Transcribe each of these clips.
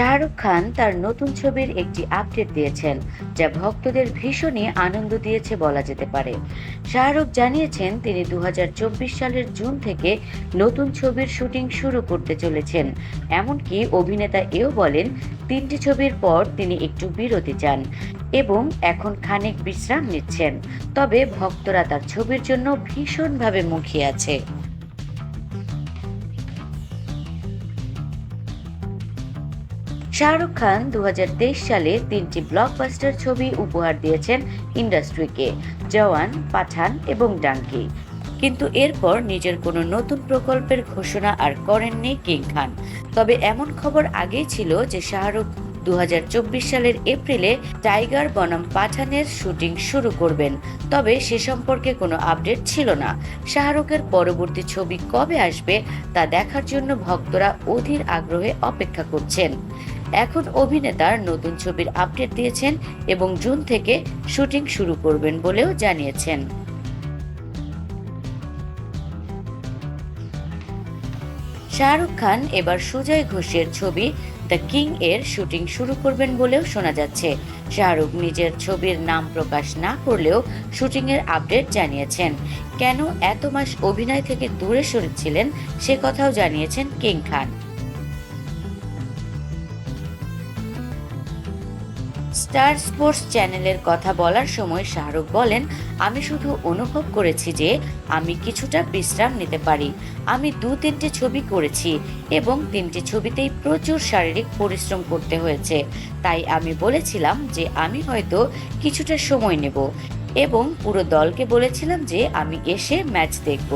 শাহরুখ খান তার নতুন ছবির একটি আপডেট দিয়েছেন, যা ভক্তদের ভীষণই আনন্দ দিয়েছে বলা যেতে পারে। শাহরুখ জানিয়েছেন, তিনি দু হাজার চব্বিশ সালের জুন থেকে নতুন ছবির শুটিং শুরু করতে চলেছেন। এমনকি অভিনেতা এও বলেন, তিনটি ছবির পর তিনি একটু বিরতি চান এবং এখন খানিক বিশ্রাম নিচ্ছেন। তবে ভক্তরা তার ছবির জন্য ভীষণভাবে মুখিয়ে আছে। শাহরুখ খান দু হাজার তেইশ সালে তিনটি ব্লকবাস্টার ছবি উপহার দিয়েছেন ইন্ডাস্ট্রিকে জওয়ান, পাঠান এবং ডাঙ্কি। কিন্তু এরপর নিজের কোনো নতুন প্রকল্পের ঘোষণা আর করেননি কিং খান। তবে এমন খবর আগেই ছিল যে শাহরুখ দুহাজার চব্বিশ সালের এপ্রিলে টাইগার বনাম পাঠানের শুটিং শুরু করবেন। তবে সে সম্পর্কে কোনো আপডেট ছিল না। শাহরুখের পরবর্তী ছবি কবে আসবে তা দেখার জন্য ভক্তরা অধীর আগ্রহে অপেক্ষা করছেন। এখন অভিনেতার নতুন ছবির আপডেট দিয়েছেন এবং জুন থেকে শুটিং শুরু করবেন বলেও জানিয়েছেন। শাহরুখ খান এবার সুজয় ঘোষের ছবি দ্য কিং এর শুটিং শুরু করবেন বলেও শোনা যাচ্ছে। শাহরুখ নিজের ছবির নাম প্রকাশ না করলেও শুটিংয়ের আপডেট জানিয়েছেন। কেন এত মাস অভিনয় থেকে দূরে সরেছিলেন সে কথাও জানিয়েছেন কিং খান। স্টার স্পোর্টস চ্যানেলের কথা বলার সময় শাহরুখ বলেন, আমি শুধু অনুভব করেছি যে আমি কিছুটা বিশ্রাম নিতে পারি। আমি দু, তিনটে ছবি করেছি এবং তিনটে ছবিতেই প্রচুর শারীরিক পরিশ্রম করতে হয়েছে। তাই আমি বলেছিলাম যে আমি হয়তো কিছুটা সময় নেব এবং পুরো দলকে বলেছিলাম যে আমি এসে ম্যাচ দেখব।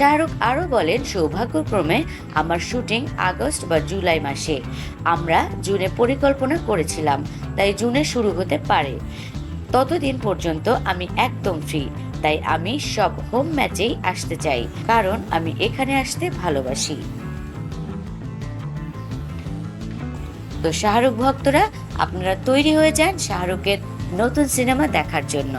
শাহরুখ আরও বলেন, সৌভাগ্যক্রমে আমার শুটিং আগস্ট বা জুলাই মাসে। আমরা জুনে পরিকল্পনা করেছিলাম, তাই জুনে শুরু হতে পারে। ততদিন পর্যন্ত আমি একদম ফ্রি তাই আমি সব হোম ম্যাচেই আসতে চাই, কারণ আমি এখানে আসতে ভালোবাসি। তো শাহরুখ ভক্তরা, আপনারা তৈরি হয়ে যান শাহরুখের নতুন সিনেমা দেখার জন্য।